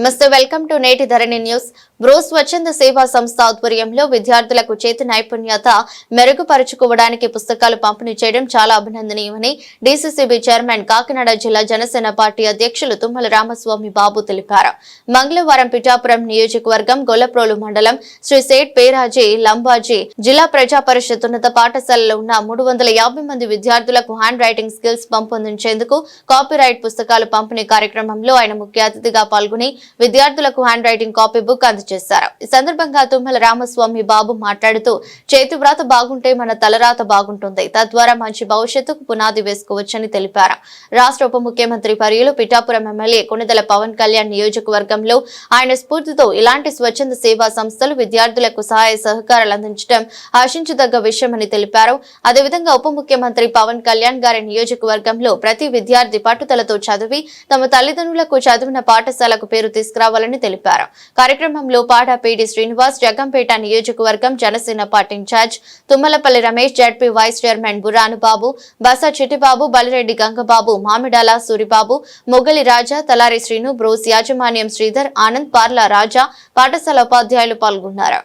నమస్తే welcome to నేటి ధరణి news. Bruce స్వచ్ఛంద సేవా సంస్థ ఆధ్వర్యంలో విద్యార్థులకు చేతి నైపుణ్యత మెరుగుపరుచుకోవడానికి పుస్తకాలు పంపిణీ చేయడం చాలా అభినందనీయమని డీసీసీబీ చైర్మన్ కాకినాడ జిల్లా జనసేన పార్టీ అధ్యక్షులు తుమ్మల రామస్వామి బాబు తెలిపారు. మంగళవారం పిఠాపురం నియోజకవర్గం గొల్లప్రోలు మండలం శ్రీ సేట్ పేరాజీ లంబాజీ జిల్లా ప్రజా పరిషత్ ఉన్నత పాఠశాలలో ఉన్న మూడు వందల యాభై మంది విద్యార్థులకు హ్యాండ్ రైటింగ్ స్కిల్స్ పెంపొందించేందుకు కాపీరైట్ పుస్తకాలు పంపిణీ కార్యక్రమంలో ఆయన ముఖ్య అతిథిగా పాల్గొని విద్యార్థులకు హ్యాండ్ రైటింగ్ కాపీ బుక్ అందజేశారు. ఈ సందర్భంగా తుమ్మల రామస్వామి బాబు మాట్లాడుతూ చేతి వ్రాత బాగుంటే మన తలరాత బాగుంటుంది. తద్వారా మంచి భవిష్యత్తుకు పునాది వేసుకోవచ్చని తెలిపారు. రాష్ట్ర ఉప ముఖ్యమంత్రి పర్యులు పిఠాపురం ఎమ్మెల్యే కొణిదెల పవన్ కళ్యాణ్ నియోజకవర్గంలో ఆయన స్ఫూర్తితో ఇలాంటి స్వచ్ఛంద సేవా సంస్థలు విద్యార్థులకు సహాయ సహకారాలు అందించడం ఆశించదగ్గ విషయమని తెలిపారు. అదేవిధంగా ఉప ముఖ్యమంత్రి పవన్ కళ్యాణ్ గారి నియోజకవర్గంలో ప్రతి విద్యార్థి పట్టుదలతో చదివి తమ తల్లిదండ్రులకు చదివిన పాఠశాలకు పేరు తీసుకురావాలని తెలిపారు. కార్యక్రమంలో పాడాపీడి శ్రీనివాస్ జగంపేట నియోజకవర్గం Janasena party incharge Tummalapalli Ramesh ZP vice chairman బురాను Babu బస చిట్టిబాబు బలిరెడ్డి గంగబాబు మామిడాల సూరిబాబు మొగలి రాజా తలారి శ్రీను బ్రోస్ యాజమాన్యం శ్రీధర్ ఆనంద్ పార్ల రాజా పాఠశాల ఉపాధ్యాయులు పాల్గొన్నారు.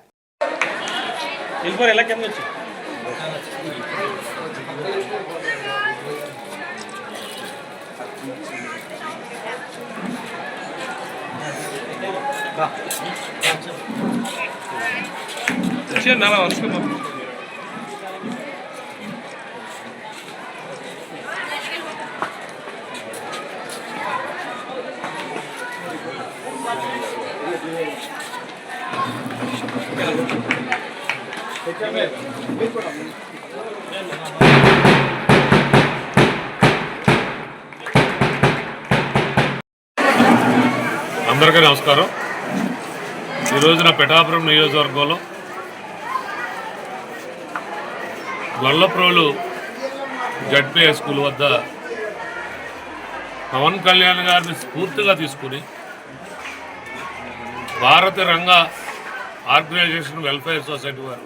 వెళ్ళిపోరు ఎలా కింద అలా అందరికీ నమస్కారం. ఈ రోజున పిఠాపురం నియోజకవర్గంలో గొల్లప్రోలు జడ్పీఐ స్కూల్ వద్ద పవన్ కళ్యాణ్ గారిని స్ఫూర్తిగా తీసుకుని భారత రంగ ఆర్గనైజేషన్ వెల్ఫేర్ సొసైటీ వారు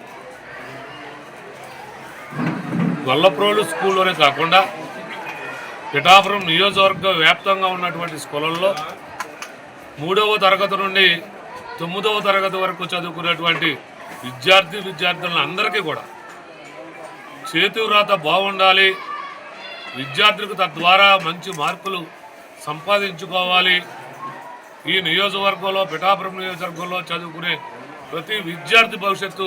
గొల్లప్రోలు స్కూల్లోనే కాకుండా పిఠాపురం నియోజకవర్గ వ్యాప్తంగా ఉన్నటువంటి స్కూళ్ళల్లో మూడవ తరగతి నుండి తొమ్మిదవ తరగతి వరకు చదువుకునేటువంటి విద్యార్థి విద్యార్థులందరికీ కూడా చేతివ్రాత బాగుండాలి. విద్యార్థులకు తద్వారా మంచి మార్కులు సంపాదించుకోవాలి. ఈ నియోజకవర్గంలో పిఠాపురం నియోజకవర్గంలో చదువుకునే ప్రతి విద్యార్థి భవిష్యత్తు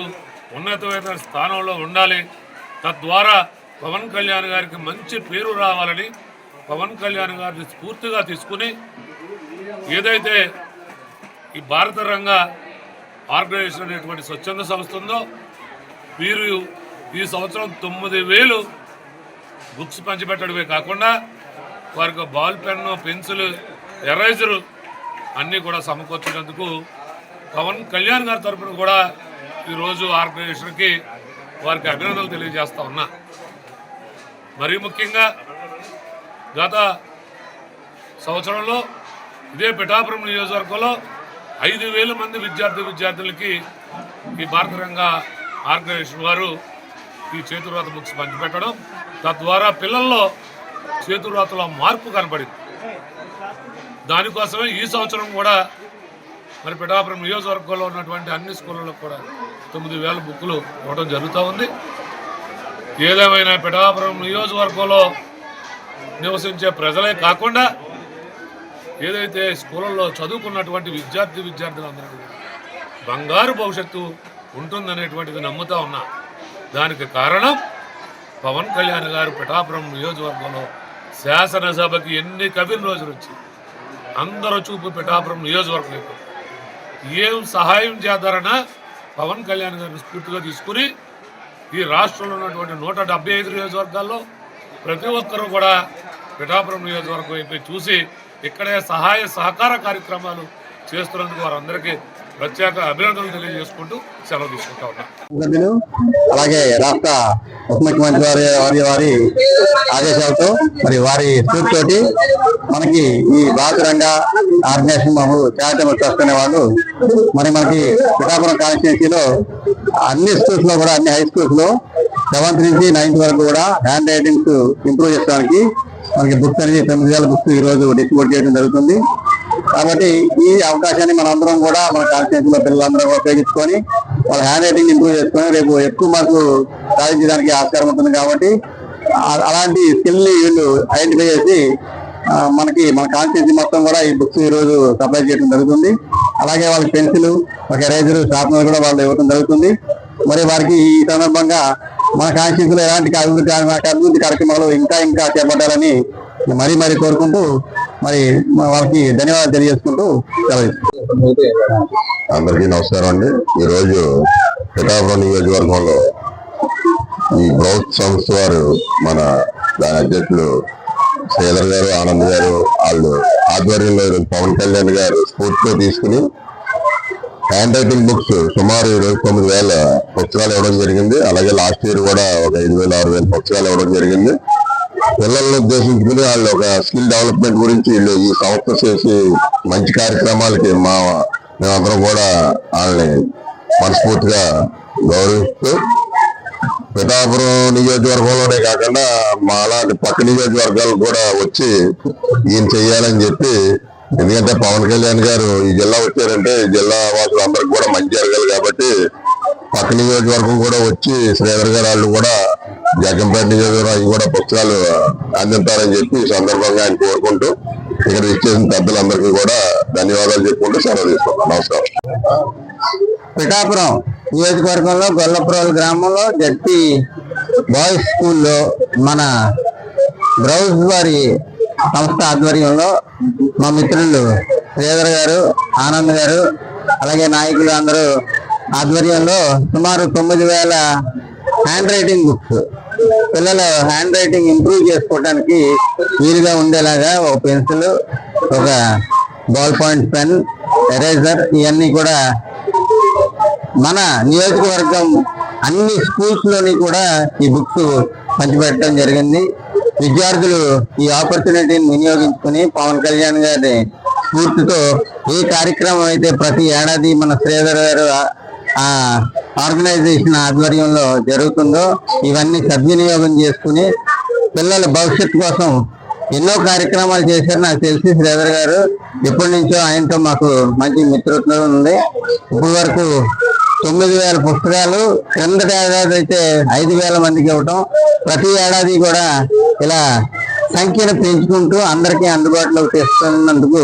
ఉన్నతమైన స్థానంలో ఉండాలి. తద్వారా పవన్ కళ్యాణ్ గారికి మంచి పేరు రావాలని పవన్ కళ్యాణ్ గారిని స్ఫూర్తిగా తీసుకుని ఏదైతే ఈ భారత రంగ ఆర్గనైజేషన్ అనేటువంటి స్వచ్ఛంద సంస్థ ఉందో వీరు ఈ సంవత్సరం తొమ్మిది వేలు బుక్స్ పంచిపెట్టడమే కాకుండా వారికి బాల్ పెన్ను పెన్సిల్ ఎరైజరు అన్నీ కూడా సమకూర్చినందుకు పవన్ కళ్యాణ్ గారి తరపున కూడా ఈరోజు ఆర్గనైజేషన్కి వారికి అభినందనలు తెలియజేస్తా ఉన్నా. మరీ ముఖ్యంగా గత సంవత్సరంలో ఇదే పిఠాపురం నియోజకవర్గంలో ఐదు వేల మంది విద్యార్థి విద్యార్థులకి ఈ భారత రంగ ఆర్గనైజేషన్ వారు ఈ చేతుర్వాత బుక్స్ పంచిపెట్టడం. తద్వారా పిల్లల్లో చేతుర్వాతలో మార్పు కనపడింది. దానికోసమే ఈ సంవత్సరం కూడా మరి పిఠాపురం నియోజకవర్గంలో ఉన్నటువంటి అన్ని స్కూళ్ళలో కూడా తొమ్మిది వేల బుక్కులు ఇవ్వడం జరుగుతూ ఉంది. ఏదేమైనా పిఠాపురం నియోజకవర్గంలో నివసించే ప్రజలే కాకుండా ఏదైతే స్కూళ్ళల్లో చదువుకున్నటువంటి విద్యార్థి విద్యార్థులందరూ బంగారు భవిష్యత్తు ఉంటుందనేటువంటిది నమ్ముతా ఉన్నా దానికి కారణం పవన్ కళ్యాణ్ గారు పిఠాపురం నియోజకవర్గంలో శాసనసభకి ఎన్ని కవిల రోజులు వచ్చి అందరూ చూపు పిఠాపురం నియోజకవర్గం వైపు. ఏం సహాయం చేద్దారన్నా పవన్ కళ్యాణ్ గారిని స్ఫూర్తిగా తీసుకుని ఈ రాష్ట్రంలో ఉన్నటువంటి నూట డెబ్బై ఐదు నియోజకవర్గాల్లో ప్రతి ఒక్కరూ కూడా పిఠాపురం నియోజకవర్గం వైపు చూసి ఇక్కడే సహాయ సహకార కార్యక్రమాలు చేస్తున్నందుకు వారందరికీ ప్రత్యేక అభినందనలు తెలియజేసుకుంటూ సెలవు తీసుకుంటా ఉన్నాం. అలాగే రాష్ట్ర ఉప ముఖ్యమంత్రి వారి వారి వారి ఆదేశాలతో మరి వారి తోటి మనకి ఈ భారత ఆర్గనైజేషన్ మాకు చారిటబుల్ ట్రస్ట్ వాళ్ళు మరి మనకి పిఠాపురం కాన్స్టిట్యూన్సీలో అన్ని స్కూల్స్లో కూడా అన్ని హై స్కూల్స్లో సెవెంత్ నుంచి నైన్త్ వరకు కూడా హ్యాండ్ రైటింగ్స్ ఇంప్రూవ్ చేసుకోవడానికి మనకి బుక్స్ అనేది తొమ్మిది వేల బుక్స్ ఈ రోజు డిస్ట్రిబ్యూట్ చేయడం జరుగుతుంది. కాబట్టి ఈ అవకాశాన్ని మనందరం కూడా మన కాన్స్టిట్యూన్సీ లో పిల్లలందరూ కూడా ఉపయోగించుకొని వాళ్ళ హ్యాండ్ రైటింగ్ ఇంప్రూవ్ చేసుకొని రేపు ఎక్కువ మార్కులు సాధించడానికి ఆస్కారం ఉంటుంది కాబట్టి అలాంటి స్కిల్ని వీళ్ళు ఐడెంటిఫై చేసి మనకి మన కాన్స్టిట్యూన్సీ మొత్తం కూడా ఈ బుక్స్ ఈ రోజు సప్లై చేయడం జరుగుతుంది. అలాగే వాళ్ళకి పెన్సిల్ ఒక ఎరేజర్ షార్ప్నర్ కూడా వాళ్ళు ఇవ్వడం జరుగుతుంది. మరి వారికి ఈ సందర్భంగా మన కాన్స్టిట్యూన్సీలో ఎలాంటి అభివృద్ధి అభివృద్ధి కార్యక్రమాలు ఇంకా ఇంకా చేపట్టాలని మరీ మరీ కోరుకుంటూ మరి మా వాళ్ళకి ధన్యవాదాలు తెలియజేసుకుంటూ అందరికీ నమస్కారం అండి. ఈరోజు పిఠాపురం నియోజకవర్గంలో ఈ బ్రౌత్ సంస్థ వారు మన దాని అధ్యక్షులు శ్రీధర్ గారు ఆనంద్ గారు వాళ్ళు ఆధ్వర్యంలో పవన్ కళ్యాణ్ గారు స్ఫూర్తితో తీసుకుని హ్యాండ్ రైటింగ్ బుక్స్ సుమారు ఇరవై తొమ్మిది వేల పుస్తకాలు ఇవ్వడం జరిగింది. అలాగే లాస్ట్ ఇయర్ కూడా ఒక ఐదు వేల ఆరు వేల పుస్తకాలు ఇవ్వడం జరిగింది. పిల్లలను ఉద్దేశించుకుని వాళ్ళు ఒక స్కిల్ డెవలప్మెంట్ గురించి వీళ్ళు ఈ సంస్థ చేసి మంచి కార్యక్రమాలకి మా మేమందరం కూడా వాళ్ళని మనస్ఫూర్తిగా గౌరవిస్తూ పిఠాపురం నియోజకవర్గంలోనే కాకుండా మా అలాంటి పక్క నియోజకవర్గాలు కూడా వచ్చి ఈయన చెయ్యాలని చెప్పి ఎందుకంటే పవన్ కళ్యాణ్ గారు ఈ జిల్లా వచ్చారంటే ఈ జిల్లా వాసులు అందరికి కూడా మంచి జరగాలి కాబట్టి పక్క నియోజకవర్గం కూడా వచ్చి శ్రీధర్ గారు వాళ్ళు కూడా జగన్పేట నియోజకవర్గం అవి కూడా పుస్తకాలు అందించాలని చెప్పి ఈ సందర్భంగా ఆయన కోరుకుంటూ ఇక్కడ ఇచ్చేసిన పెద్దలందరికీ కూడా ధన్యవాదాలు చెప్పుకుంటూ సెలవు తీసుకుంటాం నమస్కారం. పిఠాపురం నియోజకవర్గంలో గొల్లపురాల గ్రామంలో జడ్పీ బాయ్స్ స్కూల్లో మన బ్రౌజ్ వారి సంస్థ ఆధ్వర్యంలో మా మిత్రులు శ్రీధర్ గారు ఆనంద్ గారు అలాగే నాయకులు అందరూ ఆధ్వర్యంలో సుమారు తొమ్మిది వేల హ్యాండ్ రైటింగ్ బుక్స్ పిల్లల హ్యాండ్ రైటింగ్ ఇంప్రూవ్ చేసుకోవడానికి వీలుగా ఉండేలాగా ఒక పెన్సిల్ ఒక బాల్ పాయింట్ పెన్ ఎరేజర్ ఇవన్నీ కూడా మన నియోజకవర్గం అన్ని స్కూల్స్లోని కూడా ఈ బుక్స్ పంచిపెట్టడం జరిగింది. విద్యార్థులు ఈ ఆపర్చునిటీని వినియోగించుకుని పవన్ కళ్యాణ్ గారి స్ఫూర్తితో ఏ కార్యక్రమం అయితే ప్రతి ఏడాది మన శ్రీధర్ గారు ఆ ఆర్గనైజేషన్ ఆధ్వర్యంలో జరుగుతుందో ఇవన్నీ సద్వినియోగం చేసుకుని పిల్లల భవిష్యత్తు కోసం ఎన్నో కార్యక్రమాలు చేశారు. నాకు తెలిసి శ్రీధర్ గారు ఎప్పటి నుంచో ఆయనతో మాకు మంచి మిత్రత్వం ఉంది. ఇప్పటి వరకు తొమ్మిది వేల పుస్తకాలు క్రిందటి ఏడాది అయితే ఐదు వేల మందికి ఇవ్వటం ప్రతి ఏడాది కూడా ఇలా సంఖ్యను పెంచుకుంటూ అందరికీ అందుబాటులోకి తెస్తున్నందుకు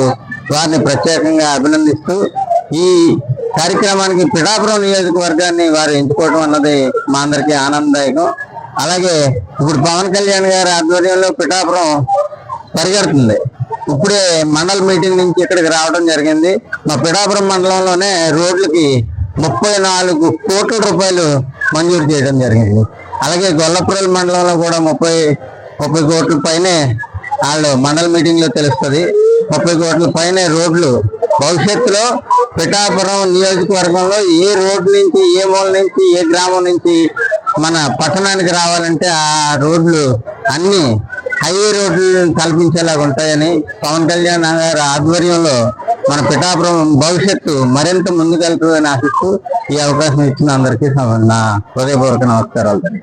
వారిని ప్రత్యేకంగా అభినందిస్తూ ఈ కార్యక్రమానికి పిఠాపురం నియోజకవర్గాన్ని వారు ఎంచుకోవడం అన్నది మా అందరికీ ఆనందదాయకం. అలాగే ఇప్పుడు పవన్ కళ్యాణ్ గారి ఆధ్వర్యంలో పిఠాపురం పరిగెడుతుంది. ఇప్పుడే మండల మీటింగ్ నుంచి ఇక్కడికి రావడం జరిగింది. మా పిఠాపురం మండలంలోనే రోడ్లకి ముప్పై నాలుగు కోట్ల రూపాయలు మంజూరు చేయడం జరిగింది. అలాగే గొల్లపురల్ మండలంలో కూడా ముప్పై ముప్పై కోట్ల పైనే వాళ్ళు మండల మీటింగ్లో తెలుస్తుంది. ముప్పై కోట్ల పైనే రోడ్లు భవిష్యత్తులో పిఠాపురం నియోజకవర్గంలో ఏ రోడ్డు నుంచి ఏ మూల నుంచి ఏ గ్రామం నుంచి మన పట్టణానికి రావాలంటే ఆ రోడ్లు అన్నీ హైవే రోడ్లు కల్పించేలాగా ఉంటాయని పవన్ కళ్యాణ్ గారు ఆధ్వర్యంలో మన పిఠాపురం భవిష్యత్తు మరింత ముందుకెళ్తుందని ఆశిస్తూ ఈ అవకాశం ఇచ్చిన అందరికీ నా హృదయపూర్వక నమస్కారాలు.